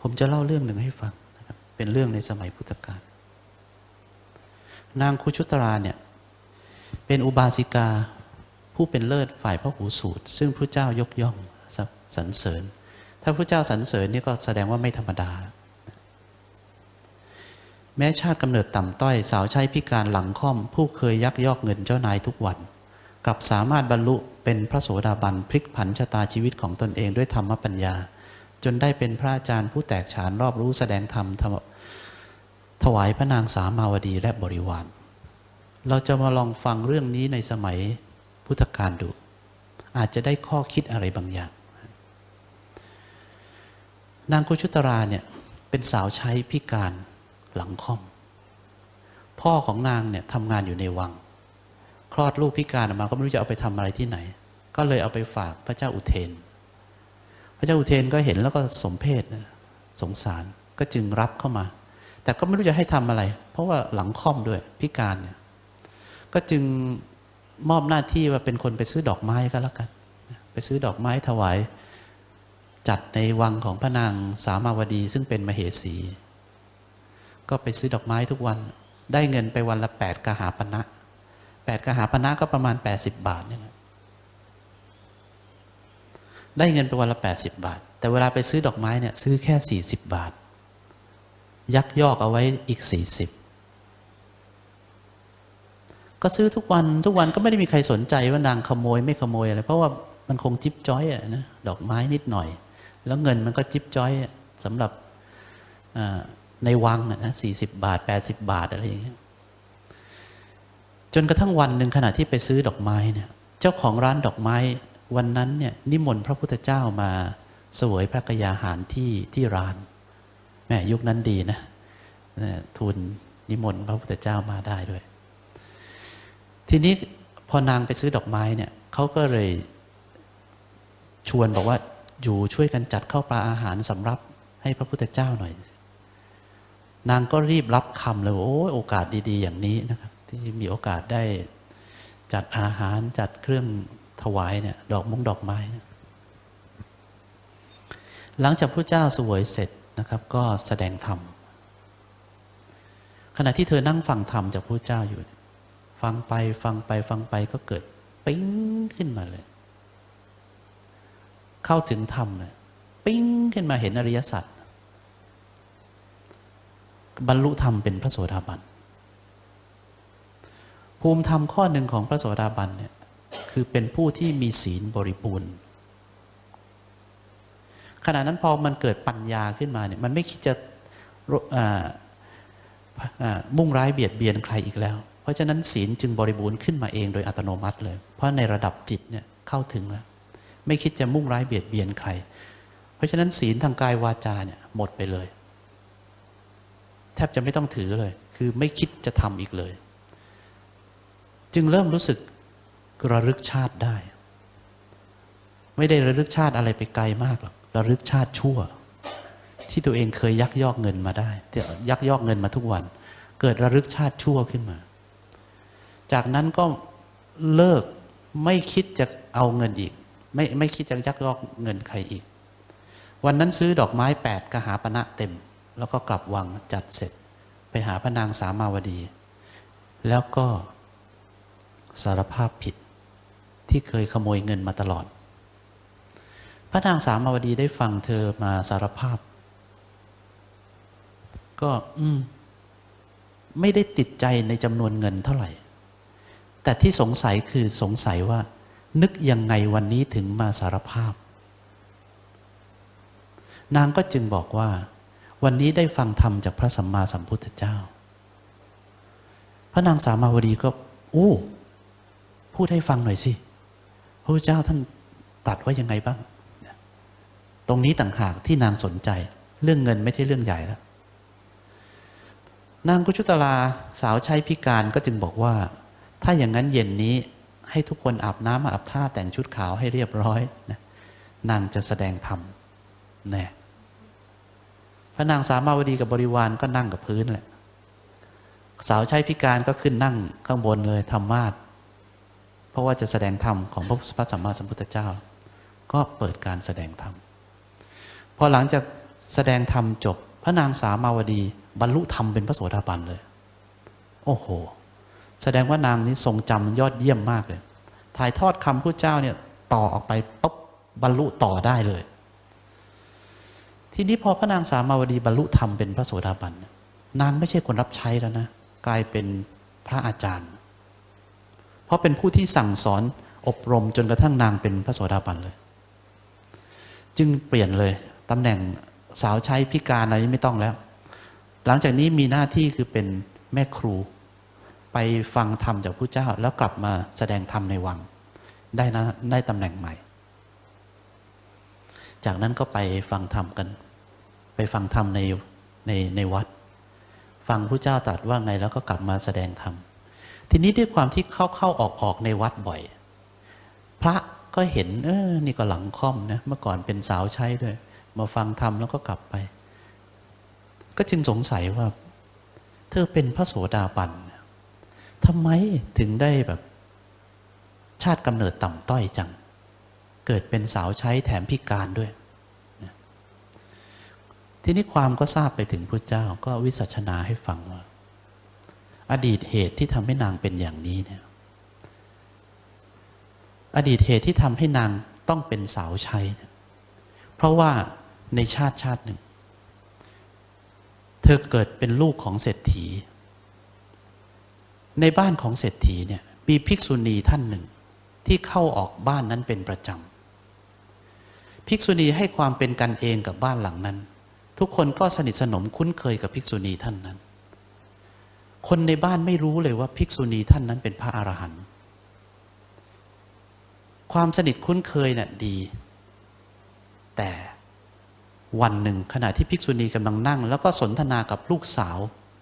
ผมจะเล่าเรื่องหนึ่งให้ฟังนะครับเป็นเรื่องในสมัยพุทธกาลนางคุชุตราเนี่ยเป็นอุบาสิกาผู้เป็นเลิศฝ่ายพระหูสูตร ซึ่งพระเจ้ายกย่องสรรเสริญ ถ้าพระเจ้าสรรเสริญนี่ก็แสดงว่าไม่ธรรมดาแล้วแม้ชาติกำเนิดต่ำต้อย สาวใช้พิการหลังค่อม ผู้เคยยักยอกเงินเจ้านายทุกวันกลับสามารถบรรลุเป็นพระโสดาบันพลิกผันชะตาชีวิตของตนเองด้วยธรรมปัญญา จนได้เป็นพระอาจารย์ผู้แตกฉานรอบรู้แสดงธรรมถวายพระนางสามาวดีและบริวาร เราจะมาลองฟังเรื่องนี้ในสมัยพุทธกาลดู อาจจะได้ข้อคิดอะไรบางอย่าง นางกุชุตราเนี่ยเป็นสาวใช้พิการหลังค่อม พ่อของนางเนี่ยทำงานอยู่ในวัง คลอดลูกพิการออกมาก็ไม่รู้จะเอาไปทำอะไรที่ไหน ก็เลยเอาไปฝากพระเจ้าอุเทน พระเจ้าอุเทนก็เห็นแล้วก็สมเพศนะสงสารก็จึงรับเข้ามา แต่ก็ไม่รู้จะให้ทำอะไร เพราะว่าหลังค่อมด้วยพิการเนี่ยก็จึงมอบหน้าที่ว่าเป็นคนไปซื้อดอกไม้ก็แล้วกัน ไปซื้อดอกไม้ถวาย จัดในวังของพระนางสามาวดี ซึ่งเป็นมเหสี ก็ไปซื้อดอกไม้ทุกวันได้เงินไปวันละแปดกหาปณะแปดกหาปณะก็ประมาณแปดสิบบาทเนี่ยนะ ได้เงินไปวันละแปดสิบาท แต่เวลาไปซื้อดอกไม้เนี่ยซื้อแค่สี่สิบาท ยักยอกเอาไว้อีกสี่สิบก็ซื้อทุกวันทุกวันก็ไม่ได้มีใครสนใจว่านางขโมยไม่ขโมยอะไรเพราะว่ามันคงจิ๊บจ้อยอะนะดอกไม้นิดหน่อย แล้วเงินมันก็จิ๊บจ้อยสำหรับในวังนะสี่สิบบาทแปดสิบบาทอะไรอย่างเงี้ยจนกระทั่งวันหนึ่งขณะที่ไปซื้อดอกไม้เนี่ย เจ้าของร้านดอกไม้ วันนั้นเนี่ยนิมนต์พระพุทธเจ้ามาเสวยพระกยาหารที่ที่ร้านแม่ยุคนั้นดีนะทูลนิมนต์พระพุทธเจ้ามาได้ด้วย ทีนี้พอนางไปซื้อดอกไม้เนี่ยเขาก็เลยชวนบอกว่าอยู่ช่วยกันจัดข้าวปลาอาหารสำรับให้พระพุทธเจ้าหน่อย นางก็รีบรับคำเลยโอ้โอกาสดี ๆ อย่างนี้นะครับ ที่มีโอกาสได้จัดอาหารจัดเครื่อง ถวายเนี่ย ดอกมุ้งดอกไม้นะหลังจากพระเจ้าสวยเสร็จนะครับ ก็แสดงธรรมขณะที่เธอนั่งฟังธรรมจากพระเจ้าอยู่ ฟังไปฟังไปฟังไปก็เกิดปิ๊งขึ้นมาเลย เข้าถึงธรรมเลยปิ๊งขึ้นมาเห็นอริยสัจบรรลุธรรมเป็นพระโสดาบันภูมิธรรมข้อหนึ่งของพระโสดาบันเนี่ย คือเป็นผู้ที่มีศีลบริบูรณ์ขณะนั้นพอมันเกิดปัญญาขึ้นมาเนี่ยมันไม่คิดจะมุ่งร้ายเบียดเบียนใครอีกแล้ว เพราะฉะนั้นศีลจึงบริบูรณ์ขึ้นมาเองโดยอัตโนมัติเลย เพราะในระดับจิตเนี่ยเข้าถึงแล้ว ไม่คิดจะมุ่งร้ายเบียดเบียนใคร เพราะฉะนั้นศีลทางกายวาจาเนี่ยหมดไปเลย แทบจะไม่ต้องถือเลย คือไม่คิดจะทำอีกเลย จึงเริ่มรู้สึก ระลึกชาติได้ ไม่ได้ระลึกชาติอะไรไปไกลมากหรอกระลึกชาติชั่ว ที่ตัวเองเคยยักยอกเงินมาได้ยักยอกเงินมาทุกวัน เกิดระลึกชาติชั่วขึ้นมา จากนั้นก็เลิกไม่คิดจะเอาเงินอีก ไม่ไม่คิดจะยักยอกเงินใครอีก วันนั้นซื้อดอกไม้แปดกหาปณะเต็ม แล้วก็กลับวังจัดเสร็จ ไปหาพระนางสามาวดี แล้วก็สารภาพผิด ที่เคยขโมยเงินมาตลอด พระนางสามาวดีได้ฟังเธอมาสารภาพ ก็อืม ไม่ได้ติดใจในจำนวนเงินเท่าไหร่ แต่ที่สงสัยคือสงสัยว่า นึกยังไงวันนี้ถึงมาสารภาพ นางก็จึงบอกว่า วันนี้ได้ฟังธรรมจากพระสัมมาสัมพุทธเจ้า พระนางสามาวดีก็อู้พูดให้ฟังหน่อยสิ ระเจ้าท่านตัดว่ายังไงบ้าง ตรงนี้ต่างหากที่นางสนใจ เรื่องเงินไม่ใช่เรื่องใหญ่แล้ว นางกุชุตลาสาวใช้พิการก็จึงบอกว่า ถ้าอย่างนั้นเย็นนี้ให้ทุกคนอาบน้ำอาบท่าแต่งชุดขาวให้เรียบร้อยนะนางจะแสดงธรรมน่พระนางสามาวดีกับบริวารก็นั่งกับพื้นแหละ สาวใช้พิการก็ขึ้นนั่งข้างบนเลยธรรมาท เพราะว่าจะแสดงธรรมของพระสัมมาสัมพุทธเจ้า ก็เปิดการแสดงธรรมพอหลังจากแสดงธรรมจบ พระนางสามาวดี บรรลุธรรมเป็นพระโสดาบันเลย โอ้โห แสดงว่านางนี้ทรงจำยอดเยี่ยมมากเลย ถ่ายทอดคำพระเจ้าเนี่ยต่อออกไปปุ๊บบรรลุต่อได้เลย ทีนี้พอพระนางสามาวดีบรรลุธรรมเป็นพระโสดาบันนางไม่ใช่คนรับใช้แล้วนะ กลายเป็นพระอาจารย์ เพราะเป็นผู้ที่สั่งสอนอบรมจนกระทั่งนางเป็นพระโสดาบันเลย จึงเปลี่ยนเลยตำแหน่งสาวใช้พิการอะไรไม่ต้องแล้ว หลังจากนี้มีหน้าที่คือเป็นแม่ครู ไปฟังธรรมจากพระเจ้า แล้วกลับมาแสดงธรรมในวัง ได้นะได้ตำแหน่งใหม่ จากนั้นก็ไปฟังธรรมกัน ไปฟังธรรมในในในวัด ฟังพระเจ้าตรัสว่าไงแล้วก็กลับมาแสดงธรรม ทีนี้ด้วยความที่เข้าเข้าออกออกในวัดบ่อย พระก็เห็น เออ นี่ก็หลังค่อมนะ เมื่อก่อนเป็นสาวใช้ด้วย มาฟังธรรมแล้วก็กลับไป ก็จึงสงสัยว่า เธอเป็นพระโสดาบันทำไมถึงได้แบบ ชาติกำเนิดต่ำต้อยจัง เกิดเป็นสาวใช้แถมพิการด้วย ทีนี้ความก็ทราบไปถึงพระเจ้าก็วิสัชนาให้ฟังว่า อดีตเหตุที่ทำให้นางเป็นอย่างนี้เนี่ยอดีตเหตุที่ทำให้นางต้องเป็นสาวใช้เพราะว่าในชาติชาติหนึ่ง เธอเกิดเป็นลูกของเศรษฐี ในบ้านของเศรษฐีเนี่ยมีภิกษุณีท่านหนึ่ง ที่เข้าออกบ้านนั้นเป็นประจำภิกษุณีให้ความเป็นกันเองกับบ้านหลังนั้น ทุกคนก็สนิทสนมคุ้นเคยกับภิกษุณีท่านนั้น คนในบ้านไม่รู้เลยว่าภิกษุณีท่านนั้นเป็นพระอรหันต์ความสนิทคุ้นเคยน่ะดี แต่วันหนึ่งขณะที่ภิกษุณีกำลังนั่ง แล้วก็สนทนากับลูกสาว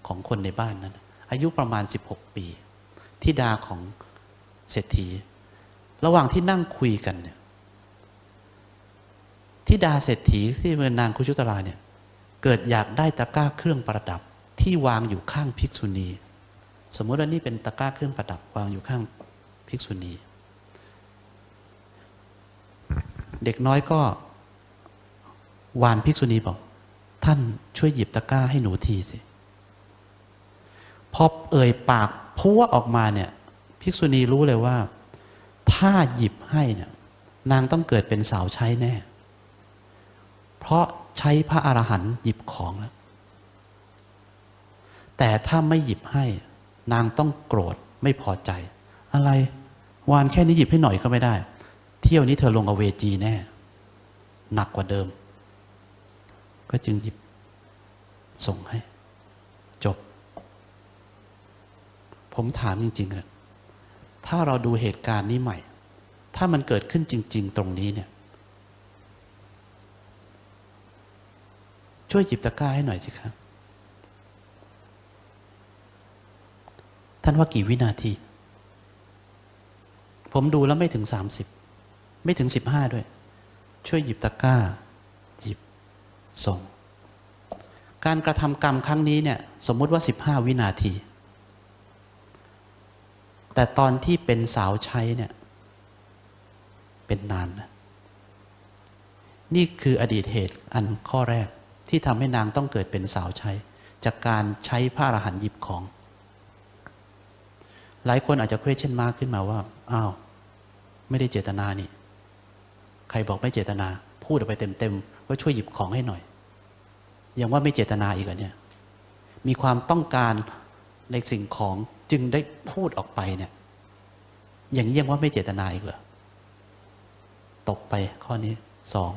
ของคนในบ้านนั้น อายุประมาณ 16 ปีทิดาของเศรษฐี ระหว่างที่นั่งคุยกันเนี่ยทิดาเศรษฐีที่เป็นนางคุชุตราเนี่ย เกิดอยากได้ตะกร้าเครื่องประดับ ที่วางอยู่ข้างภิกษุณี สมมติว่านี่เป็นตะกร้าเครื่องประดับวางอยู่ข้างภิกษุณี เด็กน้อยก็วานภิกษุณีบอก ท่านช่วยหยิบตะกร้าให้หนูทีสิพอเอ่ยปากพัวออกมาเนี่ยภิกษุณีรู้เลยว่า ถ้าหยิบให้เนี่ยนางต้องเกิดเป็นสาวใช้แน่ เพราะใช้พระอรหันต์หยิบของแล้ว แต่ถ้าไม่หยิบให้ นางต้องโกรธไม่พอใจ อะไร วานแค่นี้หยิบให้หน่อยก็ไม่ได้ เที่ยวนี้เธอลงอเวจีแน่ หนักกว่าเดิม ก็จึงหยิบ ส่งให้ จบ ผมถามจริงๆนะถ้าเราดูเหตุการณ์นี้ใหม่ ถ้ามันเกิดขึ้นจริง ๆ ตรงนี้เนี่ย ช่วยหยิบตะกร้าให้หน่อยสิครับ ท่านว่ากี่วินาที ผมดูแล้วไม่ถึงสามสิบไม่ถึงสิบห้าด้วย ช่วยหยิบตะกร้า หยิบส่ง การกระทำกรรมครั้งนี้เนี่ย สมมติว่าสิบห้าวินาที แต่ตอนที่เป็นสาวใช้เนี่ย เป็นนานนะนี่คืออดีตเหตุอันข้อแรกที่ทำให้นางต้องเกิดเป็นสาวใช้ จากการใช้ผ้าอรหันต์หยิบของ หลายคนอาจจะเครียดเช่นมาขึ้นมาว่าอ้าวไม่ได้เจตนานี่ ใครบอกไม่เจตนา พูดออกไปเต็มๆว่าช่วยหยิบของให้หน่อย ยังว่าไม่เจตนาอีกเหรอเนี่ย มีความต้องการในสิ่งของจึงได้พูดออกไปเนี่ย อย่างนี้ยังว่าไม่เจตนาอีกเหรอตกไปข้อนี้สอง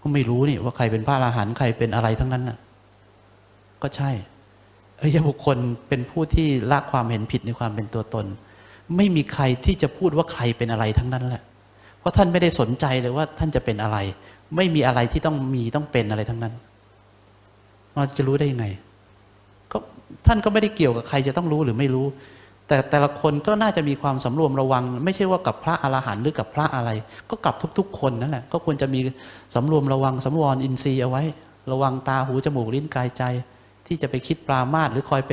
ก็ไม่รู้นี่ว่าใครเป็นพระอรหันต์ใครเป็นอะไรทั้งนั้นน่ะ ก็ใช่ อริยบุคคลเป็นผู้ที่ละความเห็นผิดในความเป็นตัวตน ไม่มีใครที่จะพูดว่าใครเป็นอะไรทั้งนั้นแหละ เพราะท่านไม่ได้สนใจเลยว่าท่านจะเป็นอะไร ไม่มีอะไรที่ต้องมีต้องเป็นอะไรทั้งนั้นเราจะรู้ได้ยังไงก็ท่านก็ไม่ได้เกี่ยวกับใครจะต้องรู้หรือไม่รู้ แต่แต่ละคนก็น่าจะมีความสำรวมระวัง ไม่ใช่ว่ากับพระอรหันต์หรือกับพระอะไร ก็กับทุก ๆ คนนั่นแหละก็ควรจะมีสำรวมระวังสำรวมอินทรีย์เอาไว้ ระวังตาหูจมูกลิ้นกายใจ ที่จะไปคิดปรามาสหรือคอยไป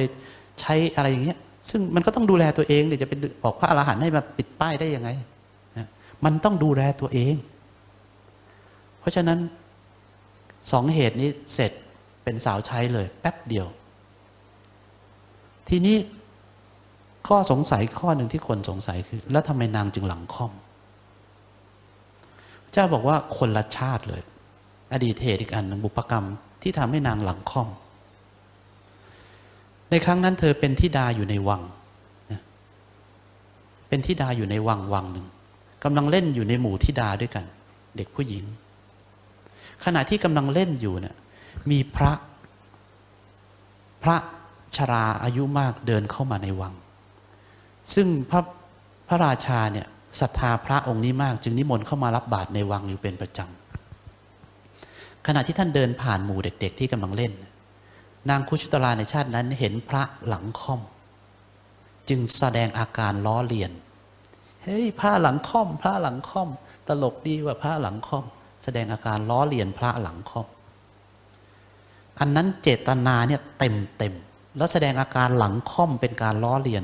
ใช้อะไรอย่างเงี้ย ซึ่งมันก็ต้องดูแลตัวเองเดี๋ยวจะไปบอกพระอรหันต์ให้มาปิดป้ายได้ยังไงนะมันต้องดูแลตัวเอง เพราะฉะนั้นสองเหตุนี้เสร็จเป็นสาวใช้เลย แป๊บเดียว ทีนี้ข้อสงสัยข้อหนึ่งที่คนสงสัยคือ แล้วทำไมนางจึงหลังค่อมเจ้าบอกว่าคนละชาติเลย อดีตเหตุอีกอันหนึ่งบุพกรรมที่ทำให้นางหลังค่อม ในครั้งนั้นเธอเป็นทิดาอยู่ในวัง เป็นทิดาอยู่ในวังวังหนึ่งกำลังเล่นอยู่ในหมู่ทิดาด้วยกัน เด็กผู้หญิง ขณะที่กำลังเล่นอยู่เนี่ยมีพระ พระชราอายุมากเดินเข้ามาในวัง ซึ่งพระพระราชาเนี่ยศรัทธาพระองค์นี้มาก จึงนิมนต์เข้ามารับบาตรในวังอยู่เป็นประจำขณะที่ท่านเดินผ่านหมู่เด็ก ๆ ที่กำลังเล่น นางคุชุตราในชาตินั้นเห็นพระหลังค่อม จึงแสดงอาการล้อเลียน เฮ้ยพระหลังค่อม พระหลังค่อม ตลกดีว่าพระหลังค่อม แสดงอาการล้อเลียนพระหลังค่อม อันนั้นเจตนาเนี่ยเต็มเต็มแล้วแสดงอาการหลังค่อมเป็นการล้อเลียน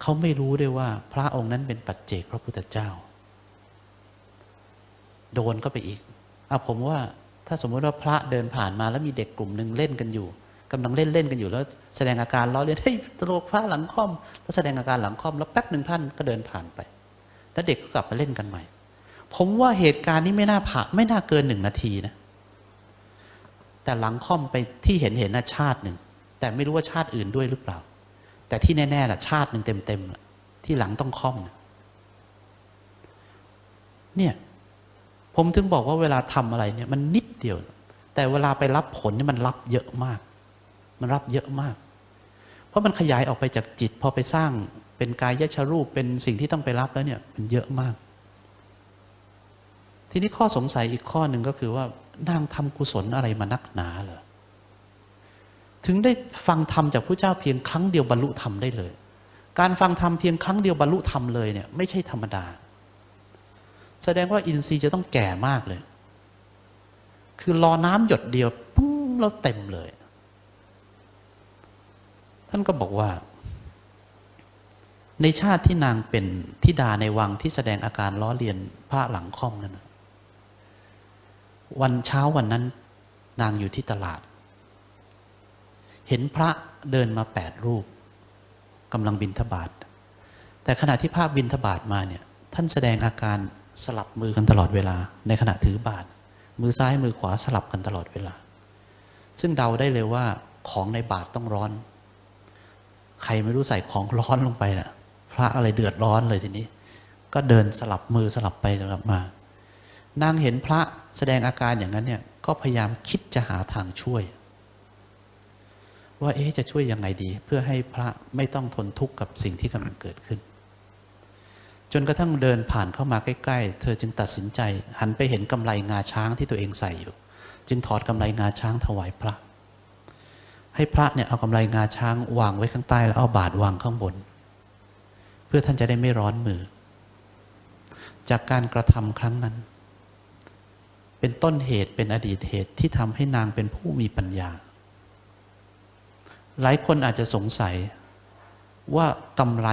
เขาไม่รู้ด้วยว่า พระองค์นั้นเป็นปัจเจกพระพุทธเจ้า โดนก็ไปอีกอะผมว่า ถ้าสมมติว่าพระเดินผ่านมาแล้วมีเด็กกลุ่มหนึ่งเล่นกันอยู่กำลังเล่นเล่นกันอยู่แล้ว แสดงอาการล้อเลียนเฮ้ยตลกพระหลังค่อม แล้วแสดงอาการหลังค่อมแล้วแป๊บหนึ่งท่านก็เดินผ่านไป แล้วเด็กก็กลับมาเล่นกันใหม่ ผมว่าเหตุการณ์นี้ไม่น่าผ่าไม่น่าเกินหนึ่งนาทีนะแต่หลังค่อมไปที่เห็นเห็นนะชาติหนึ่งแต่ไม่รู้ว่าชาติอื่นด้วยหรือเปล่า แต่ที่แน่ๆล่ะชาติหนึ่งเต็มๆล่ะที่หลังต้องค่อมนะเนี่ย ผมถึงบอกว่าเวลาทำอะไรเนี่ยมันนิดเดียว แต่เวลาไปรับผลเนี่ยมันรับเยอะมาก มันรับเยอะมาก เพราะมันขยายออกไปจากจิต พอไปสร้างเป็นกายยชรูปเป็นสิ่งที่ต้องไปรับแล้วเนี่ยมันเยอะมาก ทีนี้ข้อสงสัยอีกข้อหนึ่งก็คือว่านางทำกุศลอะไรมานักหนาเหรอถึงได้ฟังธรรมจากพระเจ้าเพียงครั้งเดียวบรรลุธรรมได้เลย การฟังธรรมเพียงครั้งเดียวบรรลุธรรมเลยเนี่ยไม่ใช่ธรรมดา แสดงว่าอินทรีย์จะต้องแก่มากเลย คือรอน้ำหยดเดียวปุ้งแล้วเต็มเลย ท่านก็บอกว่า ในชาติที่นางเป็นทิดาในวังที่แสดงอาการล้อเลียนพระหลังค่อมนั่นวันเช้าวันนั้น นางอยู่ที่ตลาด เห็นพระเดินมาแปดรูปกำลังบินทบาทแต่ขณะที่พระบินทบาทมาเนี่ย ท่านแสดงอาการ สลับมือกันตลอดเวลา ในขณะถือบาทมือซ้ายมือขวาสลับกันตลอดเวลา ซึ่งเดาได้เลยว่าของในบาทต้องร้อน ใครไม่รู้ใส่ของร้อนลงไปนะ่ะ พระอะไรเดือดร้อนเลยทีนี้ ก็เดินสลับมือสลับไปสลับมานางเห็นพระแสดงอาการอย่างนั้นเนี่ย ก็พยายามคิดจะหาทางช่วย ว่าเอ๊ะจะช่วยยังไงดี เพื่อให้พระไม่ต้องทนทุกข์กับสิ่งที่กำลังเกิดขึ้น จนกระทั่งเดินผ่านเข้ามาใกล้ ๆ เธอจึงตัดสินใจ หันไปเห็นกำไรงาช้างที่ตัวเองใส่อยู่ จึงถอดกำไรงาช้างถวายพระ ให้พระเนี่ยเอากำไรงาช้างวางไว้ข้างใต้ แล้วเอาบาทวางข้างบน เพื่อท่านจะได้ไม่ร้อนมือ จากการกระทำครั้งนั้น เป็นต้นเหตุเป็นอดีตเหตุที่ทำให้นางเป็นผู้มีปัญญา หลายคนอาจจะสงสัยว่ากำไร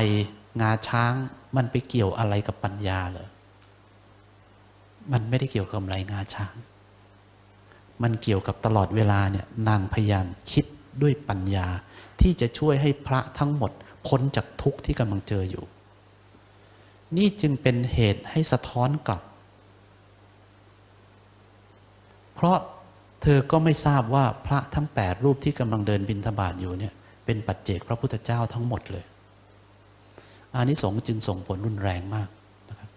งาช้าง มันไปเกี่ยวอะไรกับปัญญาเหรอ มันไม่ได้เกี่ยวกับกำไรงาช้าง มันเกี่ยวกับตลอดเวลาเนี่ยนางพยายามคิดด้วยปัญญา ที่จะช่วยให้พระทั้งหมดพ้นจากทุกข์ที่กำลังเจออยู่ นี่จึงเป็นเหตุให้สะท้อนกลับ เพราะเธอก็ไม่ทราบว่าพระทั้งแปดรูปที่กำลังเดินบินทบาทอยู่เนี่ยเป็นปัจเจกพระพุทธเจ้าทั้งหมดเลย อานิสงส์จึงส่งผลรุนแรงมากนะครับ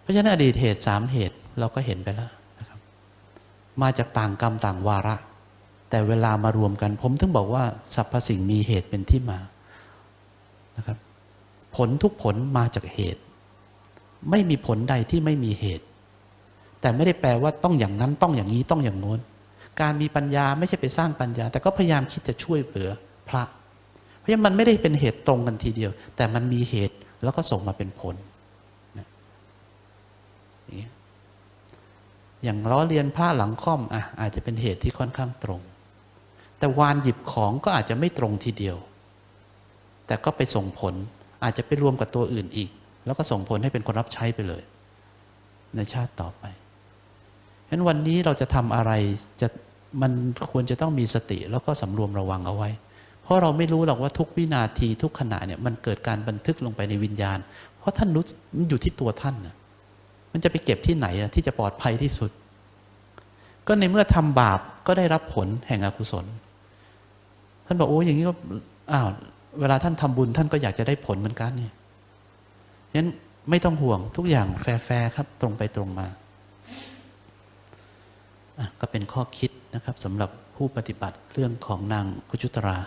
เพราะฉะนั้นอดีตเหตุสามเหตุเราก็เห็นไปแล้วนะครับ มาจากต่างกรรมต่างวาระ แต่เวลามารวมกันผมถึงบอกว่าสรรพสิ่งมีเหตุเป็นที่มานะครับ ผลทุกผลมาจากเหตุ ไม่มีผลใดที่ไม่มีเหตุ แต่ไม่ได้แปลว่าต้องอย่างนั้นต้องอย่างนี้ต้องอย่างโน้นการมีปัญญาไม่ใช่ไปสร้างปัญญา แต่ก็พยายามคิดจะช่วยเหลือพระ ราะฉะนั้นมันไม่ได้เป็นเหตุตรงกันทีเดียว แต่มันมีเหตุแล้วก็ส่งมาเป็นผลอย่างเงี้ยอย่างล้อเลียนพระหลังค่อมอะอาจจะเป็นเหตุที่ค่อนข้างตรง แต่วานหยิบของก็อาจจะไม่ตรงทีเดียว แต่ก็ไปส่งผลอาจจะไปรวมกับตัวอื่นอีก แล้วก็ส่งผลให้เป็นคนรับใช้ไปเลย ในชาติต่อไปฉะนั้นวันนี้เราจะทำอะไรจะมันควรจะต้องมีสติแล้วก็สำรวมระวังเอาไว้ เพราะเราไม่รู้หรอกว่าทุกวินาทีทุกขณะเนี่ยมันเกิดการบันทึกลงไปในวิญญาณ เพราะท่านรู้มันอยู่ที่ตัวท่านนะมันจะไปเก็บที่ไหนอะที่จะปลอดภัยที่สุด ก็ในเมื่อทำบาปก็ได้รับผลแห่งอกุศล ท่านบอกโอ้อย่างนี้ก็อ้าวเวลาท่านทำบุญท่านก็อยากจะได้ผลเหมือนกันเนี่ยนั้นไม่ต้องห่วงทุกอย่างแฟร์ครับ ตรงไปตรงมาก็เป็นข้อคิดนะครับสำหรับผู้ปฏิบัติเรื่องของนางกุจุตรา